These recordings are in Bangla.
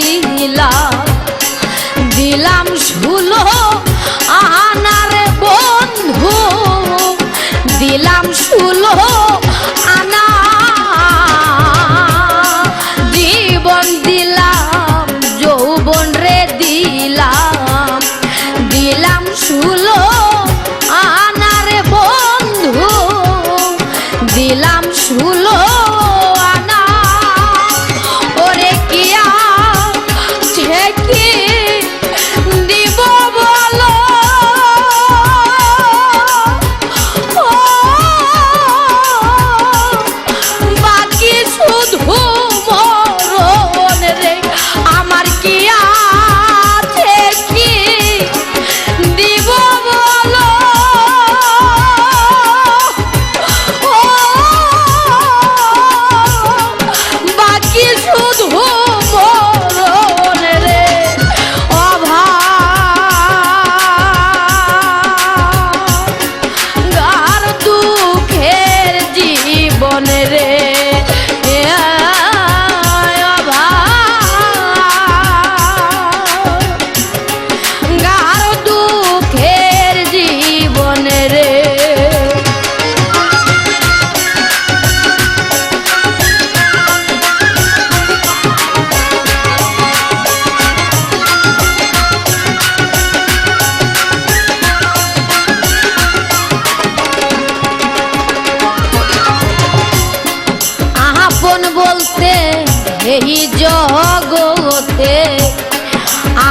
দিলাম দিলাম ষোলো আনার বন্ধু। দিলাম ষোলো আনা। জীবন দিলাম, যৌবন রে দিলাম। দিলাম ষোলো আনার বন্ধু। দিলাম ষোলো জীবন রে এই জগতে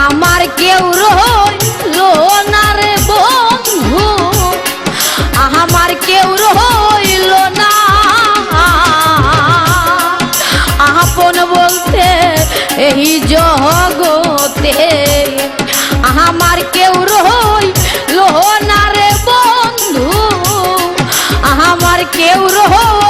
আমার কেউ রইল না রে বন্ধু, আমার কেউ রইল না। আপন বলতে এই জগতে আমার কেউ রইল না রে বন্ধু, আমার কেউ রইল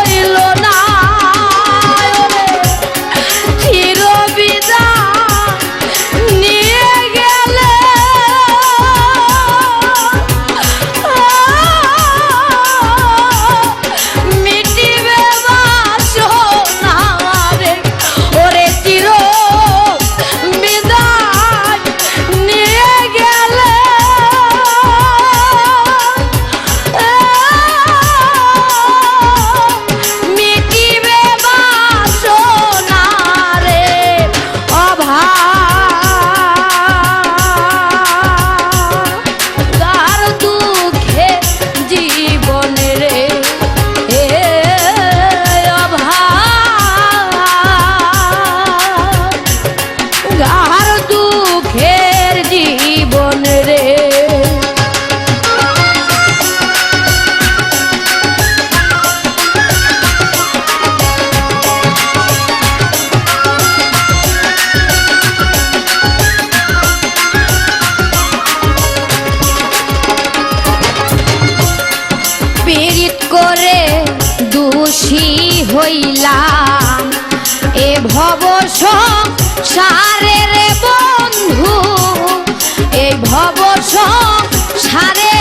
ভব সারে রে বন্ধু। এই ভব সারে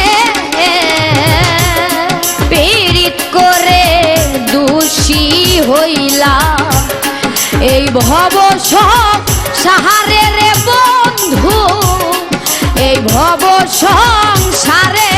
পীড়িত করে বন্ধু। এই ভব সংসারে